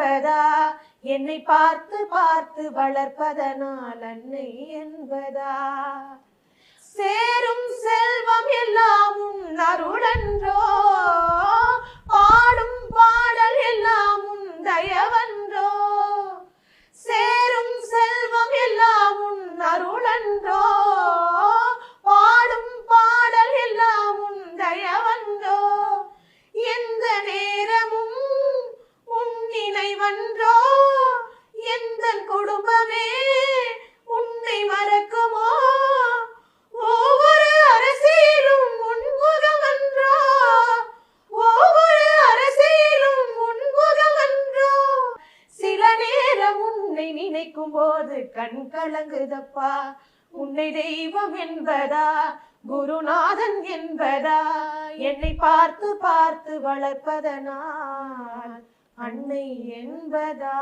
என்பதா? என்னை பார்த்து பார்த்து வளர்ப்பதனால் அன்னை என்பதா? சேரும் செல்வம் எல்லாம் உன் அருளன்றோ? பாடும் பாடல் எல்லாம் உன் தயவன்றோ? சேரும் செல்வம் எல்லாம் உன் அருளன்றோ? நினைவன்றோ எந்த குடும்பமே உன்னை மறக்குமோ? ஒவ்வொரு அரசியலும் உன்முகமன்றோ ஒவ்வொரு அரசியலும் உன்முகமன்றோ சில நேரம் உன்னை நினைக்கும் போது கண் கலங்குதப்பா. உன்னை தெய்வம் என்பதா? குருநாதன் என்பதா? என்னை பார்த்து பார்த்து வளர்ப்பதனால் அன்னை என்பதா